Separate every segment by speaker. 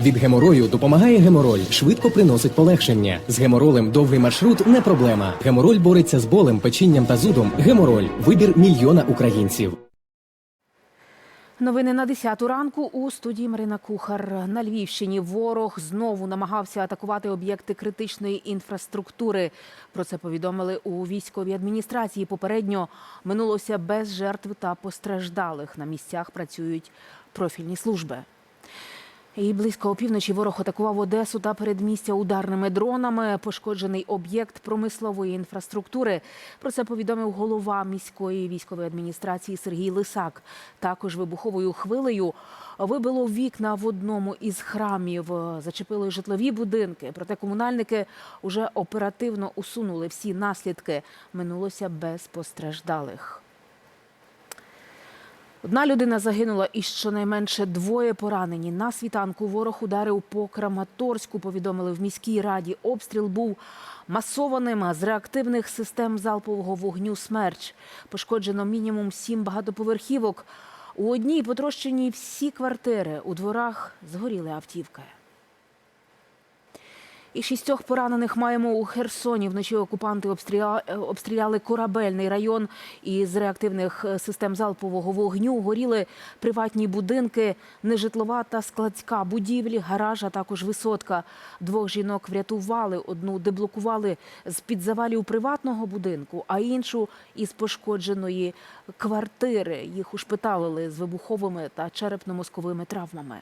Speaker 1: Від геморою допомагає гемороль, швидко приносить полегшення. З геморолем довгий маршрут не проблема. Гемороль бореться з болем, печінням та зудом. Гемороль вибір мільйона українців.
Speaker 2: Новини на 10 ранку у студії Марина Кухар. На Львівщині ворог знову намагався атакувати об'єкти критичної інфраструктури. Про це повідомили у військовій адміністрації. Попередньо минулося без жертв та постраждалих. На місцях працюють профільні служби. І близько опівночі ворог атакував Одесу та передмістя ударними дронами. Пошкоджений об'єкт промислової інфраструктури. Про це повідомив голова міської військової адміністрації Сергій Лисак. Також вибуховою хвилею вибило вікна в одному із храмів. Зачепили житлові будинки. Проте комунальники вже оперативно усунули всі наслідки. Минулося без постраждалих. Одна людина загинула і щонайменше двоє поранені. На світанку ворог ударив по Краматорську, повідомили в міській раді. Обстріл був масованим з реактивних систем залпового вогню «Смерч». Пошкоджено мінімум сім багатоповерхівок. У одній потрощені всі квартири. У дворах згоріли автівки. І шістьох поранених маємо у Херсоні. Вночі окупанти обстріля- обстріляли корабельний район із реактивних е, систем залпового вогню. Горіли приватні будинки, нежитлова та складська будівлі, гараж, а також висотка. Двох жінок врятували. Одну деблокували з під завалів приватного будинку, а іншу із пошкодженої квартири. Їх ушпиталили з вибуховими та черепно-мозковими травмами.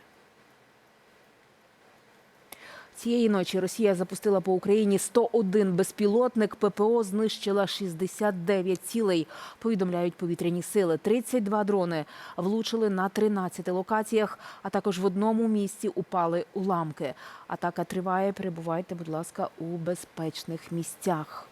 Speaker 2: Цієї ночі Росія запустила по Україні 101 безпілотник. ППО знищила 69 цілей. Повідомляють повітряні сили. 32 дрони влучили на 13 локаціях, а також в одному місці упали уламки. Атака триває. Перебувайте, будь ласка, у безпечних місцях.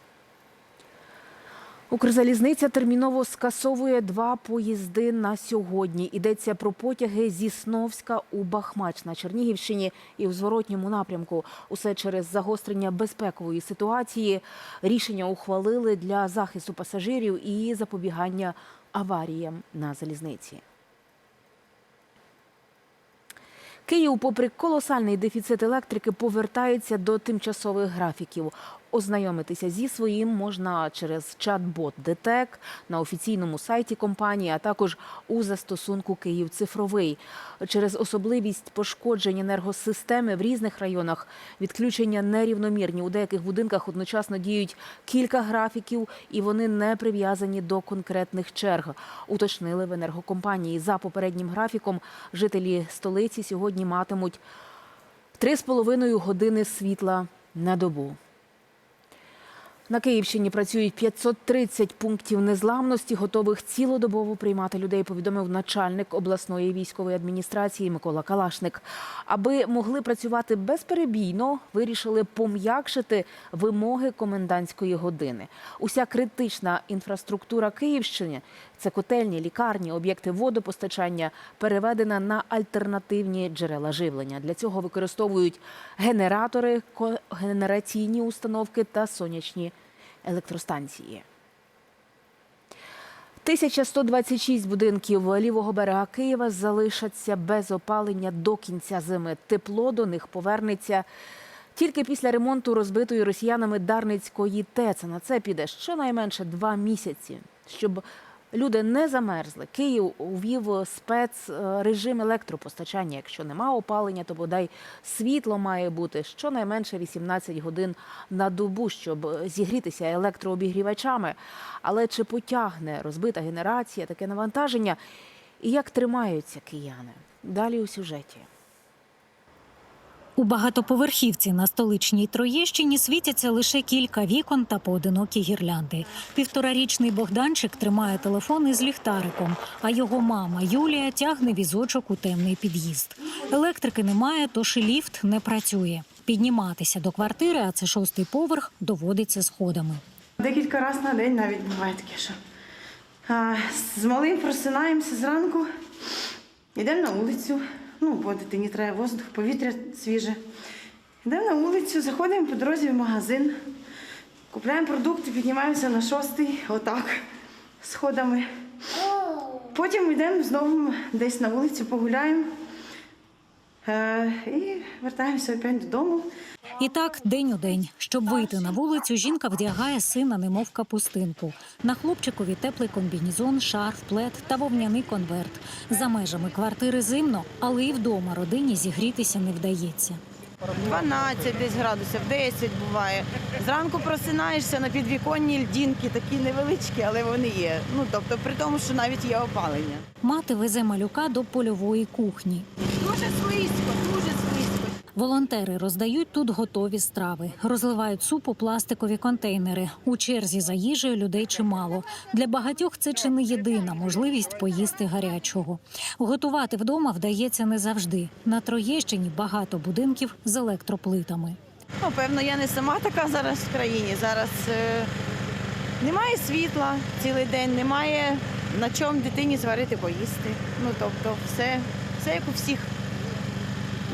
Speaker 2: Укрзалізниця терміново скасовує два поїзди на сьогодні. Йдеться про потяги зі Сновська у Бахмач на Чернігівщині і в зворотньому напрямку. Усе через загострення безпекової ситуації. Рішення ухвалили для захисту пасажирів і запобігання аваріям на залізниці. Київ, попри колосальний дефіцит електрики, повертається до тимчасових графіків. Ознайомитися зі своїм можна через чат-бот ДТЕК на офіційному сайті компанії, а також у застосунку Київ цифровий. Через особливість пошкоджень енергосистеми в різних районах відключення нерівномірні. У деяких будинках одночасно діють кілька графіків, і вони не прив'язані до конкретних черг. Уточнили в енергокомпанії. За попереднім графіком жителі столиці сьогодні матимуть 3,5 години світла на добу. На Київщині працюють 530 пунктів незламності, готових цілодобово приймати людей, повідомив начальник обласної військової адміністрації Микола Калашник. Аби могли працювати безперебійно, вирішили пом'якшити вимоги комендантської години. Уся критична інфраструктура Київщини це котельні, лікарні, об'єкти водопостачання переведена на альтернативні джерела живлення. Для цього використовують генератори, когенераційні установки та сонячні електростанції. 1126 будинків лівого берега Києва залишаться без опалення до кінця зими. Тепло до них повернеться тільки після ремонту розбитої росіянами Дарницької ТЕЦ. На це піде щонайменше два місяці, щоб люди не замерзли. Київ увів спецрежим електропостачання. Якщо нема опалення, то бодай світло має бути щонайменше 18 годин на добу, щоб зігрітися електрообігрівачами. Але чи потягне розбита генерація таке навантаження? І як тримаються кияни? Далі у сюжеті.
Speaker 3: У багатоповерхівці на столичній Троєщині світяться лише кілька вікон та поодинокі гірлянди. Півторарічний Богданчик тримає телефон із ліхтариком, а його мама Юлія тягне візочок у темний під'їзд. Електрики немає, тож і ліфт не працює. Підніматися до квартири, а це шостий поверх, доводиться сходами.
Speaker 4: Декілька разів на день навіть буває таке, що а, з малим просинаємося зранку, йдемо на вулицю. Ну, бо дитині треба воздух, повітря свіже. Йдемо на вулицю, заходимо по дорозі в магазин, купляємо продукти, піднімаємося на шостий, отак, сходами. Потім йдемо знову десь на вулицю, погуляємо. Е, і вертаємося опять додому.
Speaker 3: І так, день у день. Щоб вийти на вулицю, жінка вдягає сина, немов капустинку. На хлопчикові теплий комбінізон, шарф, плед та вовняний конверт. За межами квартири зимно, але і вдома родині зігрітися не вдається.
Speaker 5: 12 десь градусів, 10 буває. Зранку просинаєшся на підвіконні льдінки, такі невеличкі, але вони є. Ну тобто, при тому, що навіть є опалення.
Speaker 3: Мати везе малюка до польової кухні.
Speaker 5: Дуже слизько, слизько.
Speaker 3: Волонтери роздають тут готові страви, розливають суп у пластикові контейнери. У черзі за їжею людей чимало. Для багатьох це чи не єдина можливість поїсти гарячого. Готувати вдома вдається не завжди. На Троєщині багато будинків з електроплитами.
Speaker 5: Ну, певно, я не сама така зараз в країні. Зараз е, немає світла цілий день, немає на чому дитині зварити поїсти. Ну тобто, все, все як у всіх.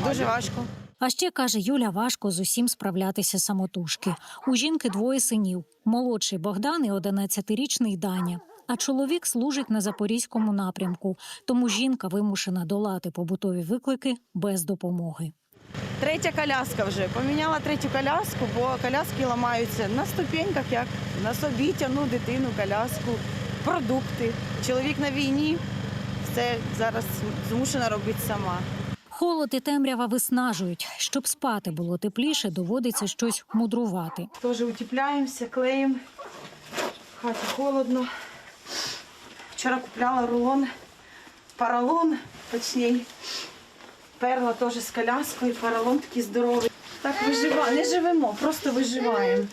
Speaker 5: Дуже важко.
Speaker 3: А ще каже Юля, важко з усім справлятися самотужки. У жінки двоє синів: молодший Богдан і 11-річний Даня. А чоловік служить на запорізькому напрямку, тому жінка вимушена долати побутові виклики без допомоги.
Speaker 5: Третя коляска вже. Поміняла третю коляску, бо коляски ламаються на ступеньках, як на собі тягну дитину, коляску, продукти. Чоловік на війні, все зараз змушена робити сама.
Speaker 3: Холод і темрява виснажують. Щоб спати було тепліше, доводиться щось мудрувати.
Speaker 4: Теж утепляємося, клеїмо. В хаті холодно. Вчора купляла рулон, паралон, точніше. Перла теж з коляскою, паралон такий здоровий. Так виживаємо, не живемо, просто виживаємо.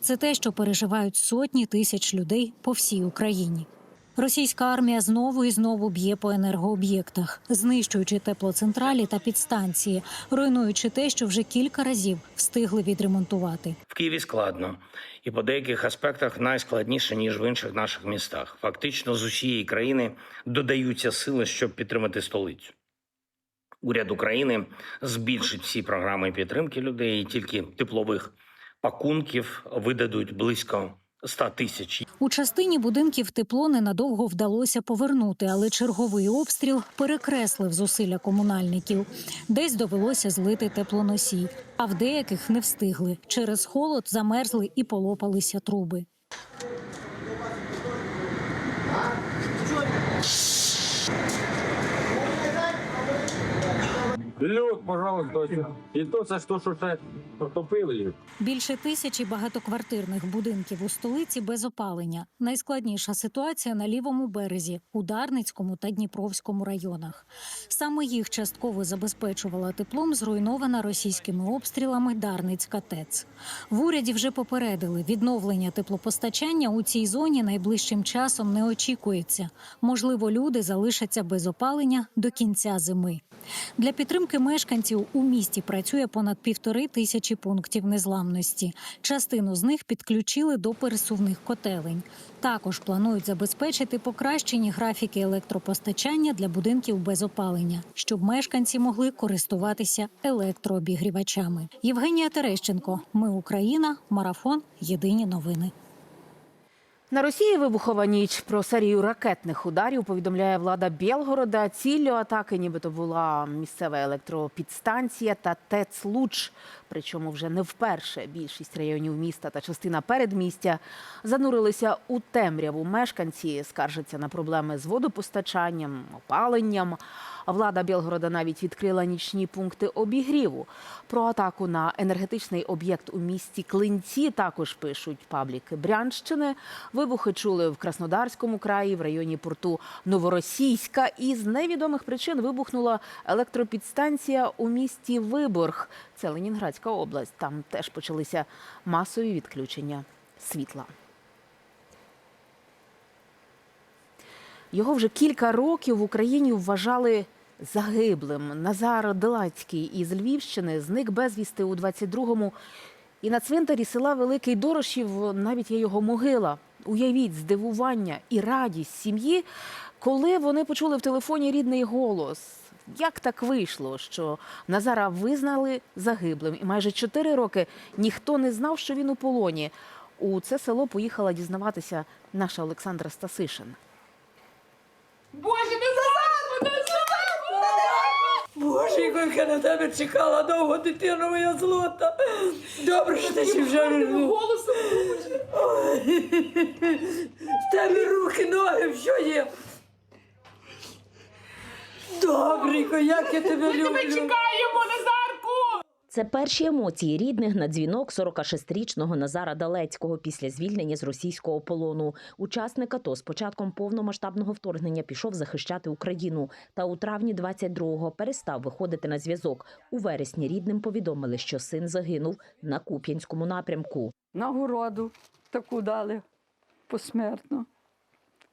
Speaker 3: Це те, що переживають сотні тисяч людей по всій Україні. Російська армія знову і знову б'є по енергооб'єктах, знищуючи теплоцентралі та підстанції, руйнуючи те, що вже кілька разів встигли відремонтувати.
Speaker 6: В Києві складно і по деяких аспектах найскладніше ніж в інших наших містах. Фактично з усієї країни додаються сили, щоб підтримати столицю. Уряд України збільшить всі програми підтримки людей, і тільки теплових пакунків видадуть близько 100 тисяч.
Speaker 3: У частині будинків тепло ненадовго вдалося повернути, але черговий обстріл перекреслив зусилля комунальників. Десь довелося злити теплоносій, а в деяких не встигли. Через холод замерзли і полопалися труби.
Speaker 7: Лед, пожалуйста. І то це то, що ще протопили.
Speaker 3: Більше тисячі багатоквартирних будинків у столиці без опалення. Найскладніша ситуація на лівому березі, у Дарницькому та Дніпровському районах. Саме їх частково забезпечувала теплом зруйнована російськими обстрілами Дарницька ТЕЦ. В уряді вже попередили, відновлення теплопостачання у цій зоні найближчим часом не очікується. Можливо, люди залишаться без опалення до кінця зими. Для підтримки мешканців у місті працює понад півтори тисячі пунктів незламності. Частину з них підключили до пересувних котелень. Також планують забезпечити покращені графіки електропостачання для будинків без опалення, щоб мешканці могли користуватися електрообігрівачами. Євгенія Терещенко, Ми Україна, марафон. Єдині новини.
Speaker 2: На Росії вибухова ніч про серію ракетних ударів повідомляє влада Білгорода. Ціллю атаки, нібито була місцева електропідстанція та ТЕЦ Луч. Причому вже не вперше більшість районів міста та частина передмістя занурилися у темряву. Мешканці скаржаться на проблеми з водопостачанням, опаленням. Влада Білгорода навіть відкрила нічні пункти обігріву. Про атаку на енергетичний об'єкт у місті Клинці також пишуть пабліки Брянщини. Вибухи чули в Краснодарському краї, в районі порту Новоросійська. І з невідомих причин вибухнула електропідстанція у місті Виборг. Це Ленінградська область. Там теж почалися масові відключення світла. Його вже кілька років в Україні вважали загиблим. Назар Делацький із Львівщини зник безвісти у 22-му. І на цвинтарі села Великий Дорошів навіть є його могила. Уявіть здивування і радість сім'ї, коли вони почули в телефоні рідний голос. Як так вийшло, що Назара визнали загиблим, і майже чотири роки ніхто не знав, що він у полоні. У це село поїхала дізнаватися наша Олександра Стасишин.
Speaker 8: Боже, не Назар! Не Назар! Добренько, на тебе чекала довго дитина моя злота. Добре, що ти ще вже не голосом В тебе руки, ноги, що є. Добренько, як я тебе люблю.
Speaker 9: Це перші емоції рідних на дзвінок 46-річного Назара Далецького після звільнення з російського полону. Учасник АТО з початком повномасштабного вторгнення пішов захищати Україну. Та у травні 22-го перестав виходити на зв'язок. У вересні рідним повідомили, що син загинув на Куп'янському напрямку.
Speaker 8: Нагороду таку дали посмертно.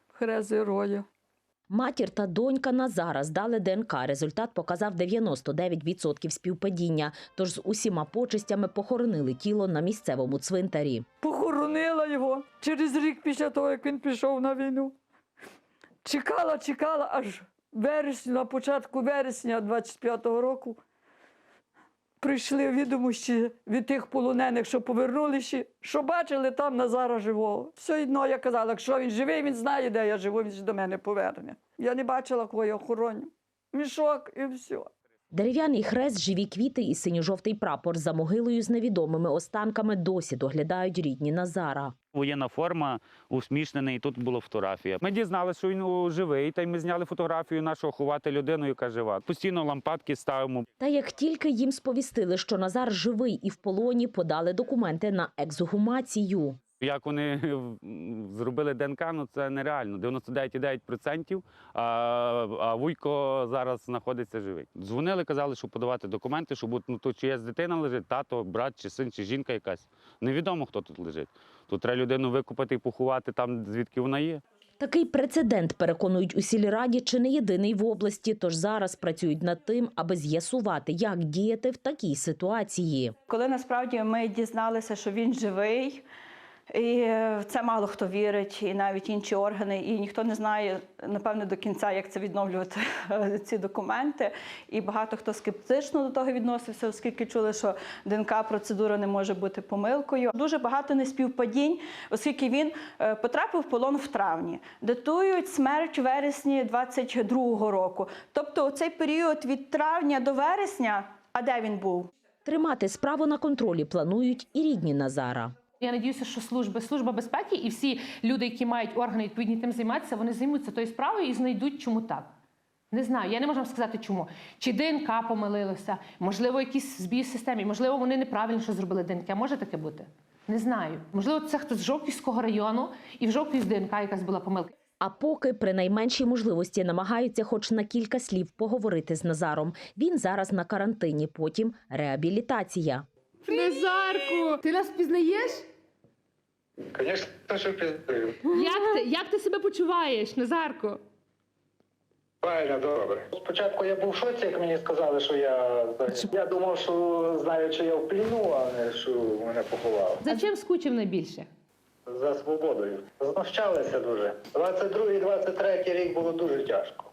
Speaker 8: Хрест героя.
Speaker 9: Матір та донька Назара здали ДНК. Результат показав 99% співпадіння. Тож з усіма почистями похоронили тіло на місцевому цвинтарі.
Speaker 8: Похоронила його через рік після того, як він пішов на війну. Чекала, чекала аж вересня, на початку вересня 25-го року. Прийшли відомості від тих полонених, що повернулися, що бачили там Назара живого. Все одно я казала, якщо він живий, він знає, де я живу, він до мене поверне. Я не бачила, кого я охороню. Мішок і все.
Speaker 9: Дерев'яний хрест, живі квіти і синьо-жовтий прапор за могилою з невідомими останками досі доглядають рідні Назара.
Speaker 10: Воєнна форма, усмішнений, тут була фотографія. Ми дізналися, що він живий, та й ми зняли фотографію нашого ховати людину, яка жива. Постійно лампадки ставимо.
Speaker 9: Та як тільки їм сповістили, що Назар живий і в полоні, подали документи на ексгумацію.
Speaker 10: Як вони зробили ДНК, ну це нереально. 99,9%, а, а Вуйко зараз знаходиться живий. Дзвонили, казали, що подавати документи, що будь, ну, тут чиясь дитина лежить, тато, брат, чи син, чи жінка якась. Невідомо, хто тут лежить. Тут треба людину викопати і поховати там, звідки вона є.
Speaker 9: Такий прецедент переконують у сільраді, чи не єдиний в області. Тож зараз працюють над тим, аби з'ясувати, як діяти в такій ситуації.
Speaker 5: Коли насправді ми дізналися, що він живий, і в це мало хто вірить, і навіть інші органи, і ніхто не знає напевне до кінця, як це відновлювати е, ці документи. І багато хто скептично до того відносився, оскільки чули, що ДНК процедура не може бути помилкою. Дуже багато неспівпадінь, оскільки він е, потрапив в полон в травні. Датують смерть вересні 22-го року. Тобто, цей період від травня до вересня, а де він був?
Speaker 9: Тримати справу на контролі планують і рідні Назара.
Speaker 11: Я надіюся, що служби, служба безпеки і всі люди, які мають органи відповідні тим займатися, вони займуться тою справою і знайдуть, чому так. Не знаю, я не можу вам сказати, чому. Чи ДНК помилилося, можливо, якісь збій в системі, можливо, вони неправильно що зробили ДНК. Може таке бути? Не знаю. Можливо, це хтось з Жовківського району і в Жовків з ДНК якась була помилка.
Speaker 9: А поки при найменшій можливості намагаються хоч на кілька слів поговорити з Назаром. Він зараз на карантині, потім реабілітація.
Speaker 11: Назарку, ти нас пізнаєш?
Speaker 7: Звісно, що піздаю.
Speaker 11: Як ти, як ти себе почуваєш, Назарко?
Speaker 7: Правильно, добре. Спочатку я був в шоці, як мені сказали, що я я думав, що знаю, що я в пліну, а не що мене поховали.
Speaker 11: За чим скучив найбільше?
Speaker 7: За свободою. Знущалися дуже. 22-23 рік було дуже тяжко.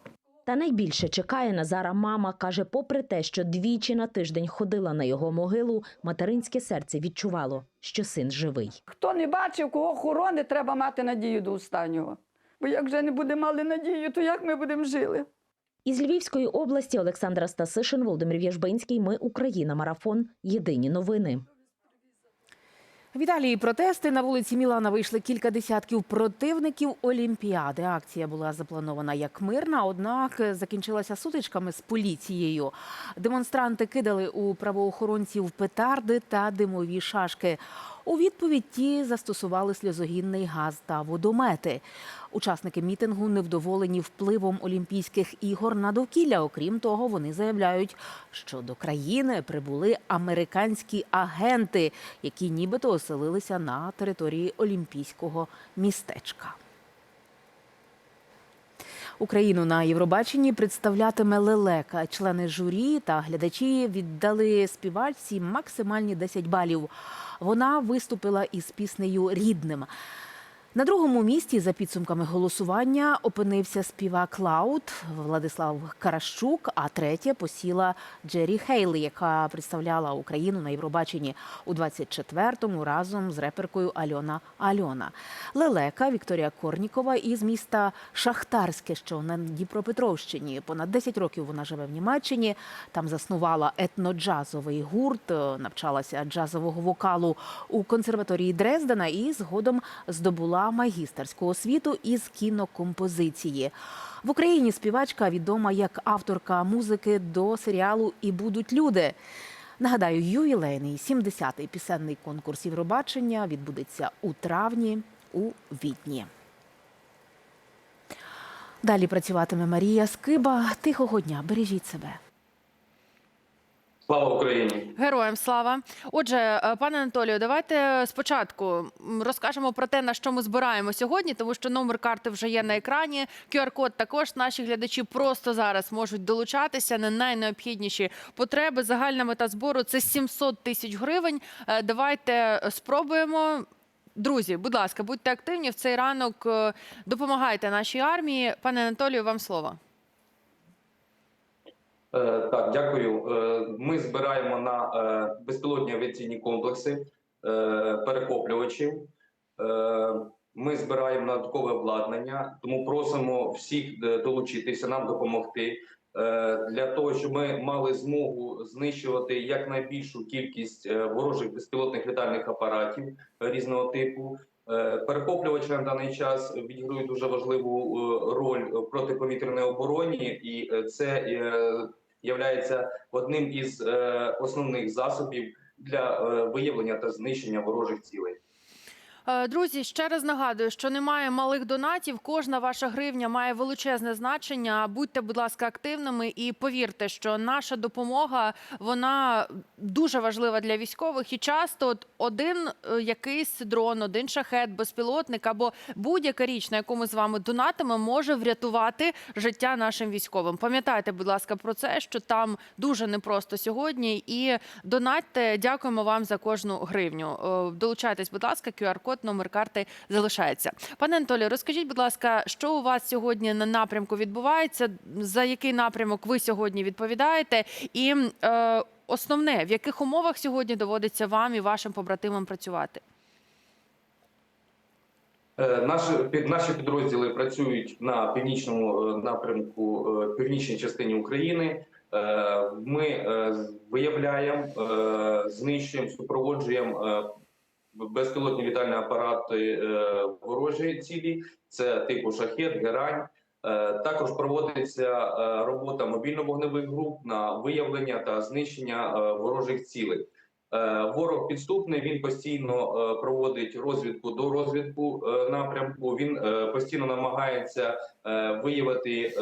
Speaker 9: Та найбільше чекає Назара мама. Каже, попри те, що двічі на тиждень ходила на його могилу, материнське серце відчувало, що син живий.
Speaker 8: Хто не бачив, кого хоронить, треба мати надію до останнього. Бо як вже не будемо мали надію, то як ми будемо жили?
Speaker 9: Із Львівської області Олександра Стасишин, Володимир В'яжбинський. Ми Україна. Марафон. Єдині новини.
Speaker 2: В Італії протести на вулиці Мілана вийшли кілька десятків противників Олімпіади. Акція була запланована як мирна, однак закінчилася сутичками з поліцією. Демонстранти кидали у правоохоронців петарди та димові шашки. У відповідь ті застосували сльозогінний газ та водомети. Учасники мітингу невдоволені впливом Олімпійських ігор на довкілля. Окрім того, вони заявляють, що до країни прибули американські агенти, які нібито оселилися на території Олімпійського містечка. Україну на Євробаченні представлятиме лелека. Члени журі та глядачі віддали співачці максимальні 10 балів. Вона виступила із піснею Рідним. На другому місці за підсумками голосування опинився співак Лаут Владислав Каращук, а третє посіла Джері Хейлі, яка представляла Україну на Євробаченні у 24-му разом з реперкою Альона Альона. Лелека Вікторія Корнікова із міста Шахтарське, що на Дніпропетровщині. Понад 10 років вона живе в Німеччині. Там заснувала етноджазовий гурт, навчалася джазового вокалу у консерваторії Дрездена і згодом здобула магістерську освіту із кінокомпозиції. В Україні співачка відома як авторка музики до серіалу І будуть люди. Нагадаю, ювілейний 70-й пісенний конкурс Євробачення відбудеться у травні у Відні. Далі працюватиме Марія Скиба. Тихого дня. Бережіть себе.
Speaker 12: Слава Україні!
Speaker 13: Героям слава. Отже, е, пане Анатолію, давайте спочатку розкажемо про те, на що ми збираємо сьогодні, тому що номер карти вже є на екрані. QR-код також наші глядачі просто зараз можуть долучатися на найнеобхідніші потреби. Загальна мета збору це 700 тисяч гривень. Е, Давайте спробуємо. Друзі, будь ласка, будьте активні в цей ранок. е, Допомагайте нашій армії. Пане Анатолію, вам слово.
Speaker 12: Е, Так, дякую. Е, Ми збираємо на е, безпілотні авіаційні комплекси перехоплювачів. Ми збираємо на додаткове обладнання, тому просимо всіх долучитися, нам допомогти для того, щоб ми мали змогу знищувати якнайбільшу кількість ворожих безпілотних літальних апаратів різного типу. Перехоплювачі на даний час відіграють дуже важливу роль в протиповітряній обороні, і це являється одним із е, основних засобів для е, виявлення та знищення ворожих цілей.
Speaker 13: Е, Друзі, ще раз нагадую, що немає малих донатів. Кожна ваша гривня має величезне значення. Будьте, будь ласка, активними і повірте, що наша допомога вона дуже важлива для військових. І часто от один е, якийсь дрон, один шахет, безпілотник або будь-яка річ, на яку ми з вами донатимо, може врятувати життя нашим військовим. Пам'ятайте, будь ласка, про це, що там дуже непросто сьогодні. І донатьте. Дякуємо вам за кожну гривню. Е, Долучайтесь, будь ласка, QR-код, номер карти залишається. Пане Анатолію, розкажіть, будь ласка, що у вас сьогодні на напрямку відбувається? За який напрямок ви сьогодні відповідаєте? І е, основне, в яких умовах сьогодні доводиться вам і вашим побратимам працювати?
Speaker 12: Е, Наші під наші підрозділи працюють на північному е, напрямку, е, північній частині України. Ми виявляємо, знищуємо, супроводжуємо безпілотні літальні апарати е, ворожі цілі. Це типу шахет, герань. Е, Також проводиться е, робота мобільно-вогневих груп на виявлення та знищення ворожих цілей. Ворог підступний. Він постійно проводить розвідку до розвідку напрямку. Він постійно намагається виявити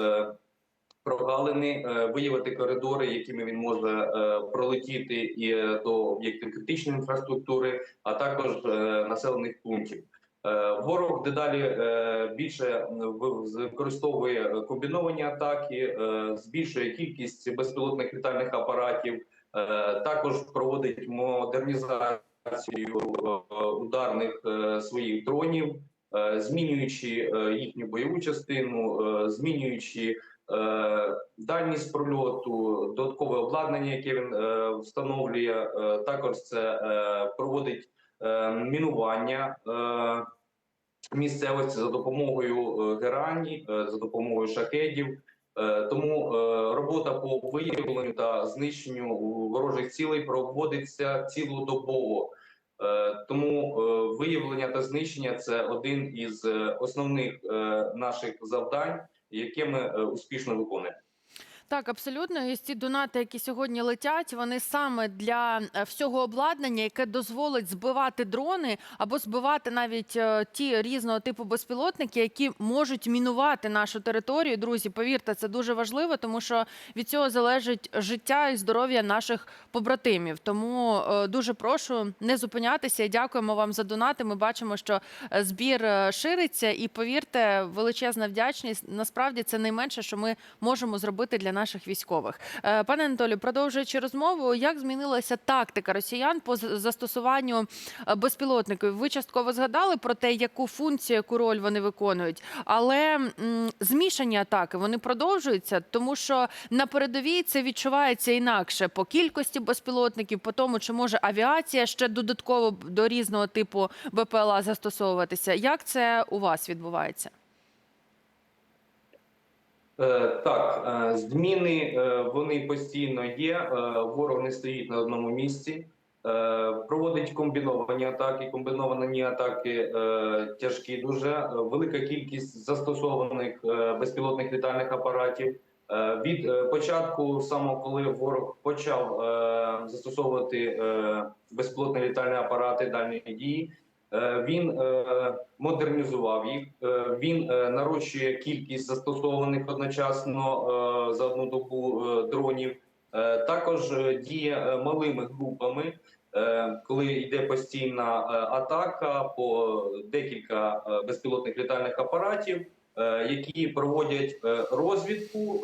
Speaker 12: прогалини, е, виявити коридори, якими він може е, пролетіти і е, до об'єктів критичної інфраструктури, а також населених пунктів. Ворог дедалі більше використовує комбіновані атаки, збільшує кількість безпілотних літальних апаратів. Також проводить модернізацію ударних своїх дронів, змінюючи їхню бойову частину, змінюючи дальність прольоту, додаткове обладнання, яке він е, встановлює. Е, Також це е, проводить е, мінування. е, Місцевості за допомогою е, герані, е, за допомогою шахедів, Е, Тому е, робота по виявленню та знищенню ворожих цілей проводиться цілодобово. Е, Тому е, виявлення та знищення це один із е, основних е, наших завдань, яке ми е, успішно виконуємо.
Speaker 13: Так, абсолютно. І ці донати, які сьогодні летять, вони саме для е, всього обладнання, яке дозволить збивати дрони або збивати навіть е, ті різного типу безпілотники, які можуть мінувати нашу територію. Друзі, повірте, це дуже важливо, тому що від цього залежить життя і здоров'я наших побратимів. Тому е, дуже прошу не зупинятися дякуємо вам за донати. Ми бачимо, що збір шириться, і повірте, величезна вдячність. Насправді це найменше, що ми можемо зробити для наших військових. Е, Пане Анатолію, продовжуючи розмову, як змінилася тактика росіян по застосуванню е, безпілотників? Ви частково згадали про те, яку функцію, яку роль вони виконують, але змішані атаки вони продовжуються, тому що на передовій це відчувається інакше по кількості безпілотників, по тому, чи може авіація ще додатково до різного типу БПЛА застосовуватися. Як це у вас відбувається?
Speaker 12: Е, Так, е, зміни е, вони постійно є. Ворог не стоїть на одному місці. Проводить комбіновані атаки. Комбіновані атаки тяжкі. Дуже велика кількість застосованих безпілотних літальних апаратів. Від початку, саме коли ворог почав застосовувати безпілотні літальні апарати дальньої дії, він е, модернізував їх. Е, Він е, нарощує кількість застосованих одночасно е, за одну добу е, дронів. Е, Також е, діє е, малими групами, е, коли йде постійна е, атака по декілька е, безпілотних літальних апаратів, е, які проводять е, розвідку.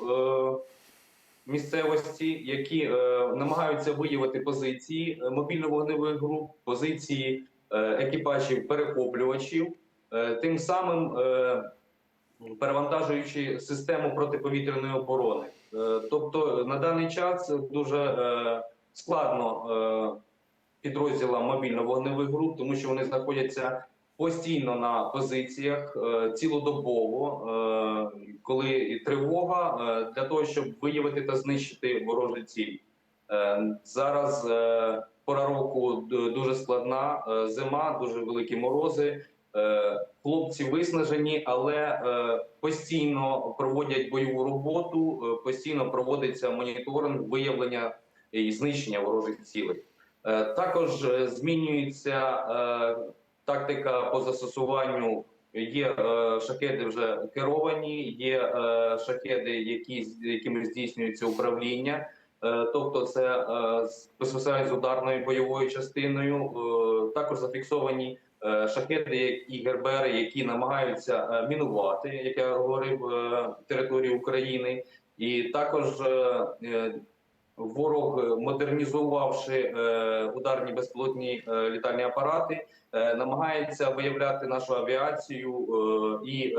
Speaker 12: е, Місцевості, які е, намагаються виявити позиції е, мобільно-вогневих груп, позиції е, екіпажів перехоплювачів, е, тим самим е, перевантажуючи систему протиповітряної оборони. Е, Тобто на даний час дуже е, складно е, підрозділам мобільно-вогневих груп, тому що вони знаходяться постійно на позиціях е, цілодобово, е, коли тривога е, для того, щоб виявити та знищити ворожі цілі. Е, Зараз е, пора року дуже складна е, зима, дуже великі морози. Хлопці виснажені, але постійно проводять бойову роботу, постійно проводиться моніторинг, виявлення і знищення ворожих цілей. Також змінюється тактика по застосуванню. Є шахеди вже керовані, є шахеди, які якими здійснюється управління. Е, Тобто, це е, безпосередньо з ударною бойовою частиною. Е, Також зафіксовані шахеди як і гербери, які намагаються мінувати, як я говорив, територію України, і також ворог, модернізувавши ударні безпілотні е, літальні апарати, намагається виявляти нашу авіацію і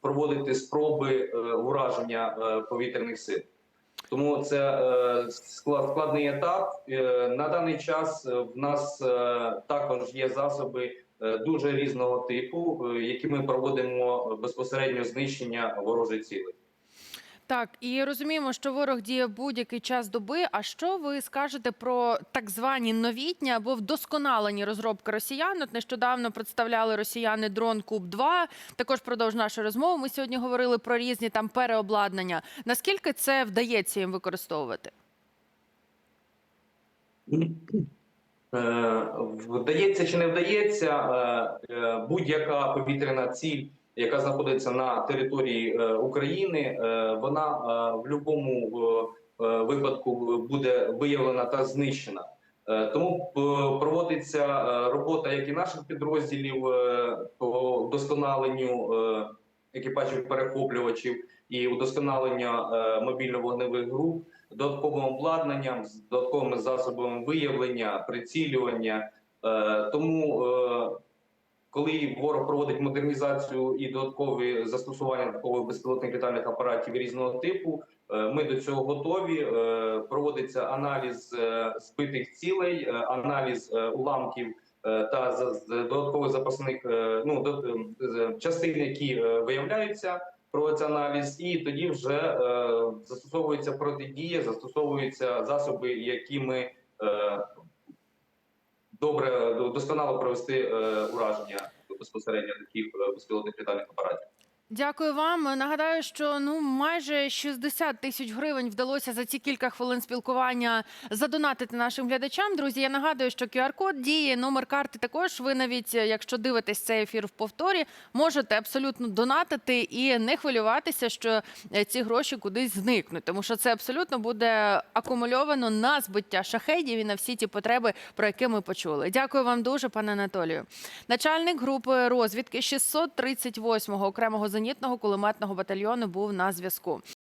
Speaker 12: проводити спроби ураження повітряних сил. Тому це е, складний етап. Е, На даний час е, в нас також є засоби дуже різного типу, які ми проводимо безпосередньо знищення ворожих цілей.
Speaker 13: Так, і розуміємо, що ворог діє будь-який час доби. А що ви скажете про так звані новітні або вдосконалені розробки росіян? От нещодавно представляли росіяни дрон Куб 2 Також продовж нашої розмови. Ми сьогодні говорили про різні там переобладнання. Наскільки це вдається їм використовувати?
Speaker 12: Е, Вдається чи не вдається, е, е, будь-яка повітряна ціль, яка знаходиться на території е, України, е, вона е, в будь-якому випадку буде виявлена та знищена. Тому проводиться робота як і наших підрозділів по вдосконаленню екіпажів перехоплювачів і удосконалення мобільно-вогневих груп додатковим обладнанням, додатковими засобами виявлення, прицілювання. Тому, коли ворог проводить модернізацію і додаткові застосування додаткових безпілотних літальних апаратів різного типу, е, ми до цього готові. Е, Проводиться аналіз е, збитих цілей, аналіз уламків та додаткових запасних ну, частин, які виявляються проводиться аналіз, і тоді вже застосовується протидія, застосовуються засоби, які ми добре досконало провести е, ураження безпосередньо таких е, безпілотних літальних апаратів.
Speaker 13: Дякую вам. Нагадаю, що ну майже 60 тисяч гривень вдалося за ці кілька хвилин спілкування задонатити нашим глядачам. Друзі, я нагадую, що QR-код діє, номер карти також. Ви навіть, якщо дивитесь цей ефір в повторі, можете абсолютно донатити і не хвилюватися, що е, ці гроші кудись зникнуть, тому що це абсолютно буде акумульовано на збиття шахедів і на всі ті потреби, про які ми почули. Дякую вам дуже, пане Анатолію. Начальник групи розвідки 638-го окремого зенітного кулеметного батальйону був на зв'язку.